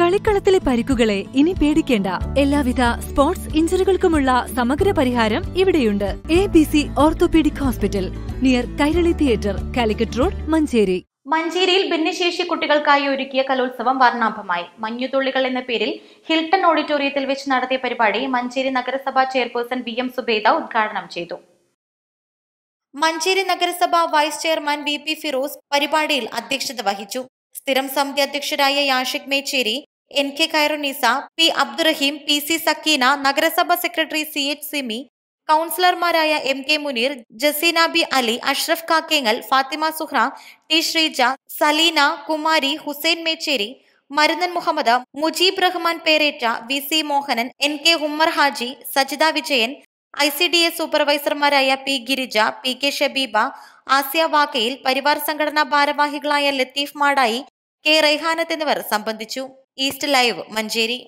കളിക്കളത്തിലെ പരിക്കുകളെ ഇനി പേടിക്കേണ്ട. എല്ലാവിധ സ്പോർട്സ് ഇഞ്ചുറികൾക്കുമുള്ള സമഗ്ര പരിഹാരം ഇവിടെയുണ്ട്. A B C orthopaedic hospital near Kairali theatre Calicut road Manjeri. മഞ്ചേരിയിൽ ഭിന്നശേഷി കുട്ടികൾക്കായി ഒരുക്കിയ കലോത്സവം വർണാഭമായി. മഞ്ഞുതുള്ളികൾ എന്ന പേരിൽ ഹിൽട്ടൺ ഓഡിറ്റോറിയത്തിൽ വെച്ച് നടത്തിയ പരിപാടി മഞ്ചേരി നഗരസഭാ ചെയർപേഴ്സൺ വി എം സുബേദ ഉദ്ഘാടനം ചെയ്തു. മഞ്ചേരി നഗരസഭാ vice chairman V P Firoz പരിപാടിയിൽ അധ്യക്ഷത വഹിച്ചു. സ്ഥിരം സമിതി അധ്യക്ഷരായ Yashik Mecheri N K Khairunnisa P Abdurahim P C Sakeena നഗരസഭ സെക്രട്ടറി സി എച്ച് സിമി കൗൺസിലർമാരായ M K Muneer Jaseena B Ali Ashraf Kakkengal Fathima Suhra T Sreeja Saleena Kumari Hussain Mecheri Marunnan Muhammad Mujeeb Rahman Peretta V C Mohanan N K Ummer Haji Sajitha Vijayan I C D S സൂപ്പർവൈസർമാരായ P Girija P K Shabeeba Asiya Vakkayil Parivar സംഘടനാ ഭാരവാഹികളായ Latheef Madayi K Raihanath എന്നിവർ സംബന്ധിച്ചു. East Live Manjeri.